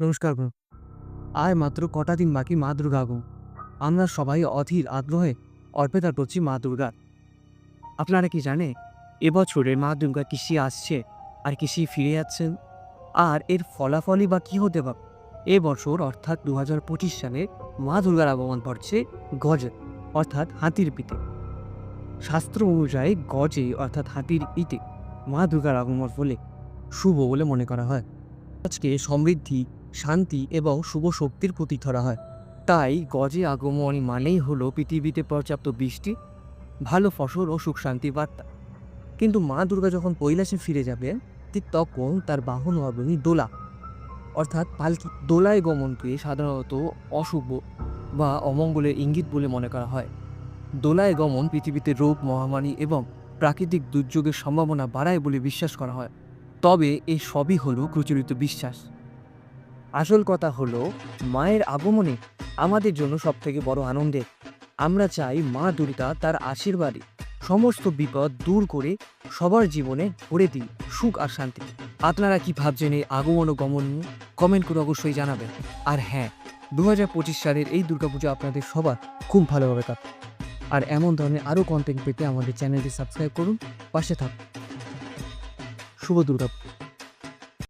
নমস্কার ব্রো আর মাত্র কটা দিন বাকি মা দুর্গা আগমন আমরা সবাই অধীর আগ্রহে অর্পেতা করছি মা দুর্গার। আপনারা কি জানে, এবছরে মা দুর্গা কৃষি আসছে আর কৃষি ফিরে যাচ্ছেন? আর এর ফলাফলই বা কী হতে পারে? এবছর অর্থাৎ দু হাজার পঁচিশ সালে মা দুর্গার আগমন পড়ছে গজে, অর্থাৎ হাতির পিঠে। শাস্ত্র অনুযায়ী গজে, অর্থাৎ হাতির ইটে মা দুর্গার আগমন ফলে শুভ বলে মনে করা হয়। আজকে সমৃদ্ধি শান্তি এবং শুভ শক্তির প্রতীক ধরা হয়। তাই গজে আগমন মানেই হলো পৃথিবীতে পর্যাপ্ত বৃষ্টি, ভালো ফসল ও সুখ শান্তি বার্তা। কিন্তু মা দুর্গা যখন কৈলাসে ফিরে যাবেন, ঠিক তখন তার বাহন হবে দোলা। অর্থাৎ পালকি, দোলায় গমনকে সাধারণত অশুভ বা অমঙ্গলের ইঙ্গিত বলে মনে করা হয়। দোলায় গমন পৃথিবীতে রোগ মহামারী এবং প্রাকৃতিক দুর্যোগের সম্ভাবনা বাড়ায় বলে বিশ্বাস করা হয়। তবে এই সবই হলো প্রচলিত বিশ্বাস। আসল কথা হলো, মায়ের আগমনে আমাদের জন্য সবথেকে বড় আনন্দের। আমরা চাই মা দুর্গা তার আশীর্বাদে সমস্ত বিপদ দূর করে সবার জীবনে ভরে দিন সুখ আর শান্তি। আপনারা কি ভাবছেন এই আগমন ও গমন? কমেন্ট করে অবশ্যই জানাবেন। আর হ্যাঁ দু হাজার পঁচিশ সালের এই দুর্গাপুজো আপনাদের সবার খুব ভালোভাবে কাট আর এমন ধরনের আরও কন্টেন্ট পেতে আমাদের চ্যানেলটি সাবস্ক্রাইব করুন, পাশে থাকুন। শুভ দুর্গা